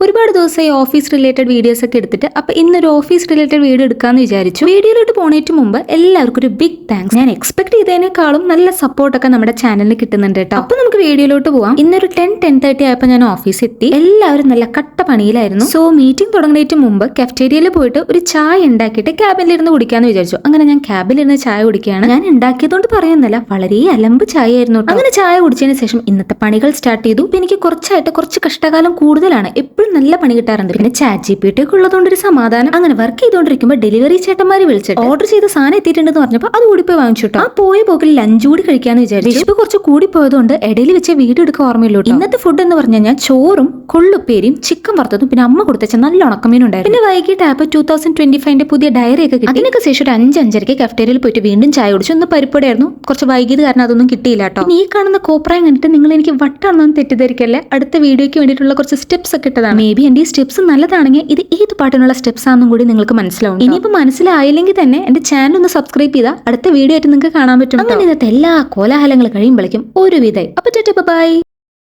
ഒരുപാട് ദിവസമായി office related videos ഒക്കെ എടുത്തിട്ട് അപ്പൊ ഇന്നൊരു ഓഫീസ് റിലേറ്റഡ് വീഡിയോ എടുക്കാന്ന് വിചാരിച്ചു. വീഡിയോയിലോട്ട് പോണേറ്റ് മുമ്പ് എല്ലാവർക്കും ഒരു ബിഗ് താങ്ക്സ് ഞാൻ എക്സ്പെക്ട് ചെയ്തതിനേക്കാളും നല്ല സപ്പോർട്ടൊക്കെ നമ്മുടെ ചാനലിന് കിട്ടുന്നുണ്ട് കേട്ടോ അപ്പൊ നമുക്ക് വീഡിയോയിലോട്ട് പോവാം. ഇന്നൊരു ടെൻ ടെൻ തേർട്ടി ആയപ്പോൾ ഞാൻ ഓഫീസിൽ എത്തി. എല്ലാവരും നല്ല കട്ട പണിയിലായിരുന്നു. സോ മീറ്റിംഗ് തുടങ്ങുന്നതിന് മുമ്പ് കഫ്റ്റേരിയയിൽ പോയിട്ട് ഒരു ചായ ഉണ്ടാക്കിയിട്ട് ക്യാബിലിരുന്ന് കുടിക്കാന്ന് വിചാരിച്ചു. അങ്ങനെ ഞാൻ ക്യാബിലിരുന്ന് ചായ കുടിക്കുകയാണ്. ഞാൻ ഉണ്ടാക്കിയതുകൊണ്ട് പറയുന്നില്ല. വളരെ അലമ്പ് ചായ ആയിരുന്നു അങ്ങനെ ചായ കുടിച്ചതിന് ശേഷം ഇന്നത്തെ പണികൾ സ്റ്റാർട്ട് ചെയ്തു. എനിക്ക് കുറച്ചായിട്ട് കുറച്ച് കഷ്ടകാലം കൂടുതലാണ്. എപ്പോഴും നല്ല പണി കിട്ടാറുണ്ട്. പിന്നെ ചാറ്റ് ജി പി ടി ഒക്കെ ഉള്ളതുകൊണ്ട് ഒരു സമാധാനം. അങ്ങനെ വർക്ക് ചെയ്തുകൊണ്ടിരിക്കുമ്പോൾ ഡെലിവറി ചേട്ടന്മാര് വിളിച്ചിട്ട് ഓർഡർ ചെയ്ത സാധനം എത്തിയിട്ടുണ്ടെന്ന് പറഞ്ഞപ്പോൾ അത് കൂടി പോയി വാങ്ങിച്ചു ആ പോയ പോക്കിൽ ലഞ്ച് കൂടി കഴിക്കാന്ന് വിചാരിച്ചു. വിശപ്പ് കുറച്ച് കൂടി പോയതുകൊണ്ട് ഇടയിൽ വെച്ച് വീട് എടുക്കാൻ ഓർമ്മയില്ലോ ഇന്നത്തെ ഫുഡ് എന്ന് പറഞ്ഞു കഴിഞ്ഞാൽ ചോറും കൊള്ളുപ്പേരിയും ചിക്കൻ വറുത്തതും പിന്നെ അമ്മ കൊടുത്തച്ച നല്ല ഉണക്കമീനും ഉണ്ടായിരുന്നു. പിന്നെ വൈകിട്ട് ആപ്പ് ടൂ തൗസൻഡ് ട്വന്റി ഫൈവിന്റെ പുതിയ ഡയറി ഒക്കെ കിട്ടി. അതിനൊക്കെ ശേഷം ഒരു അഞ്ചഞ്ചരയ്ക്ക് കഫ്റ്റേരിയിൽ പോയിട്ട് വീണ്ടും ചായ കുടിച്ചു. ഒന്ന് പരിപ്പടിയായിരുന്നു കുറച്ച് വൈകിയത് കാരണം അതൊന്നും കിട്ടിയില്ല കേട്ടോ ഈ കാണുന്ന കോപ്രായം കണ്ടിട്ട് നിങ്ങൾ എനിക്ക് വട്ടാണെന്ന് തെറ്റിദ്ധരിക്കല്ലേ? അടുത്ത വീഡിയോയ്ക്ക് വേണ്ടിയിട്ടുള്ള കുറച്ച് സ്റ്റെപ്സ് ഒക്കെ ഇട്ടതാണ്. മേ ബി എന്റെ ഈ സ്റ്റെപ്സ് നല്ലതാണെങ്കിൽ ഇത് ഏത് പാട്ടിനുള്ള സ്റ്റെപ്സ് ആണെന്നും കൂടി നിങ്ങൾക്ക് മനസ്സിലാവും ഇനിയിപ്പോൾ മനസ്സിലായില്ലെങ്കിൽ തന്നെ എന്റെ ചാനൽ ഒന്ന് സബ്സ്ക്രൈബ് ചെയ്താൽ അടുത്ത വീഡിയോ ആയിട്ട് നിങ്ങൾക്ക് കാണാൻ പറ്റും അങ്ങനെ ഇന്നത്തെ എല്ലാ കോലാഹലങ്ങൾ കഴിയുമ്പോഴേക്കും ഒരു വിധമായി അപ്പൊ ബൈ